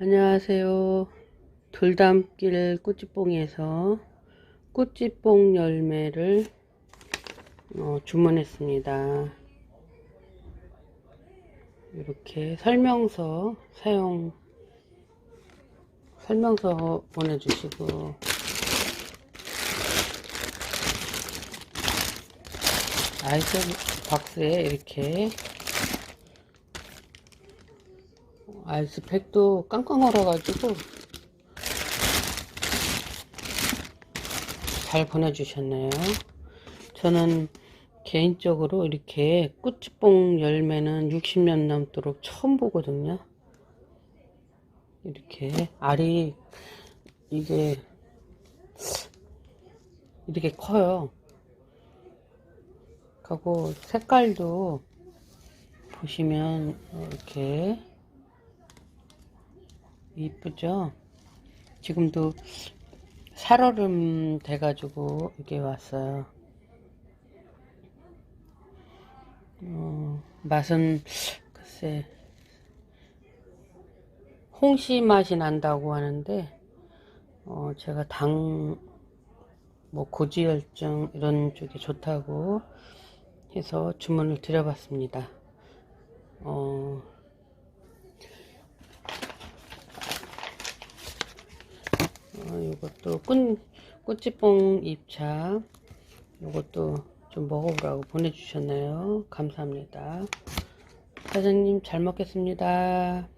안녕하세요. 돌담길 꾸찌뽕에서 꾸찌뽕 열매를 어, 주문했습니다. 이렇게 설명서 사용 설명서 보내주시고 아이스 박스에 이렇게 아이스팩도 깡깡 얼어가지고 잘 보내주셨네요. 저는 개인적으로 이렇게 꾸치뽕 열매는 60년 넘도록 처음 보거든요. 이렇게 알이 이게 이렇게 커요. 그리고 색깔도 보시면 이렇게 이쁘죠? 지금도 살얼음 돼가지고 이게 왔어요. 어, 맛은 글쎄 홍시 맛이 난다고 하는데 어, 제가 당 뭐 고지혈증 이런 쪽에 좋다고 해서 주문을 드려봤습니다. 어, 어, 이것도 꽃, 꽃지뽕 잎차 이것도 좀 먹어보라고 보내주셨네요. 감사합니다. 사장님 잘 먹겠습니다.